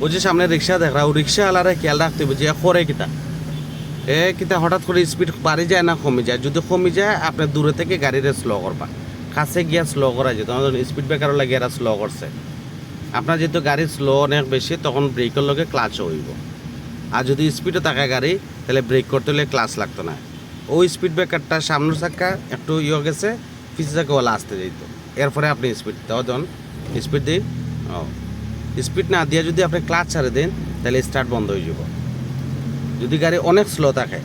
ওই যে সামনে রিক্সা দেখা ও রিক্সা আলারে খেয়াল রাখতে হবে, যে করে কিতা। এ কিতা, হঠাৎ করে স্পিড বাড়ি যায় না, কমে যায়। যদি কমে যায়, আপনি দূরে থেকে গাড়িরে স্লো করবা। কাছে গিয়া স্লো করা যায়, তখন স্পিড ব্রেকারও লাগে এরা স্লো করছে। আপনার যেহেতু গাড়ি স্লো অনেক বেশি, তখন ব্রেকের লগে ক্লাচও হইব। আর যদি স্পিডে থাকা গাড়ি, তাহলে ব্রেক করতে হলে ক্লাচ লাগতো না। ওই স্পিড ব্রেকারটা সামনের চাক্কা একটু ইয়ে গেছে, পিছু চাক্কা ওলা আসতে যাইতো। এরপরে আপনি স্পিড দাও যখন স্পিড দিন। ও। স্পিড না দিয়ে যদি আপনি ক্লাচ ছাড়ে দেন তাহলে স্টার্ট বন্ধ হয়ে যাব। যদি গাড়ি অনেক স্লো থাকে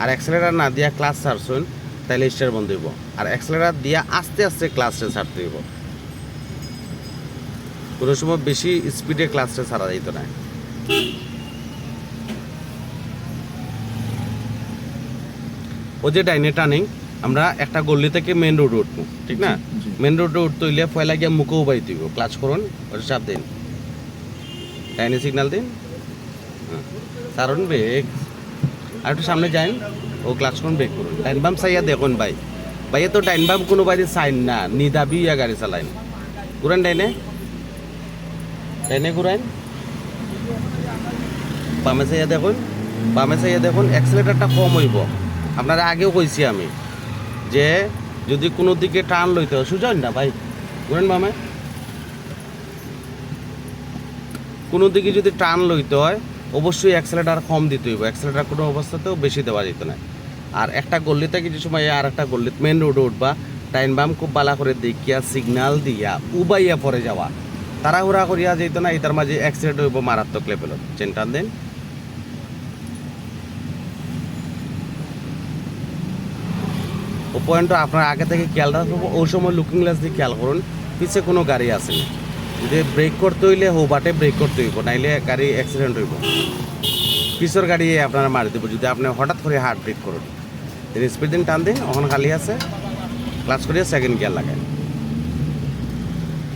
আর অ্যাক্সেলেটার না দিয়া ক্লাচ ছাড়ছেন তাহলে স্টার্ট বন্ধ হইব। আর অ্যাক্সেলেটার দিয়া আস্তে আস্তে ক্লাচটা ছাড়তে হইব। কোনো সময় বেশি স্পিডে ক্লাচটা ছাড়া যাইতো না। ও যে ডাইনে টার্নিং আমরা একটা গল্লি থেকে মেন রোডে উঠবো ঠিক না। মেন রোডে উঠতে হইলে পয়লা গিয়ে মুখেও বাড়ি দিব ক্লাচ করুন ওটা চাপ দিন। ডাইনে সিগনাল দিন। হ্যাঁ। সারুন ব্রেক আর একটু সামনে যান। ও ক্লাচ করুন ব্রেক করুন। ডাইন বাম চাইয়া দেখুন ভাই। ভাইয়া তো ডাইন বাম কোনো বাইরে সাইন না। নিদাবি ইয়া গাড়ি চালাইন ঘুরেন ডাইনে। ডাইনে ঘুরাইন বামে চাইয়া দেখুন। বামে চাইয়া দেখুন অ্যাক্সিলেটারটা কম হইব। আপনারা আগেও কইছি আমি যে যদি কোনো দিকে টান লইতে হয়। সুজন না ভাই? ঘুরেন বামে। কোনো দিকে যদি টান লইতে হয়, অবশ্যই অ্যাক্সেলেটার কম দিতে হইব। অ্যাক্সেলেটার কোনো অবস্থাতেও বেশি দেওয়া যেত না। আর একটা গল্লিতে কিছু সময় আর একটা গল্লি মেন রোডে উঠবা, টাইম বাম খুব বালা করে দেখিয়া সিগনাল দিয়া, উবাইয়া পরে যাওয়া। তাড়াহুড়া করিয়া যেত না, এটার মাঝে অ্যাক্সিডেন্ট হইব মারাত্মক লেভেলত চেনটান দেন। ও পয়েন্টটা আপনার আগে থেকে খেয়াল রাখব ওই সময় লুকিং গ্লাস দিয়ে খেয়াল করুন, পিছে কোনো গাড়ি আসেনি। যদি ব্রেক করতে হইলে হো বাটে ব্রেক করতে হইব, নাইলে গাড়ি অ্যাক্সিডেন্ট হইব। পিছর গাড়ি আপনারা মারি দেব, যদি আপনি হঠাৎ করে হার্ট ব্রেক করুন। স্পিড দিন টান দিন, ওখানে খালি আছে ক্লাস করিয়ে সেকেন্ড গিয়ার লাগায়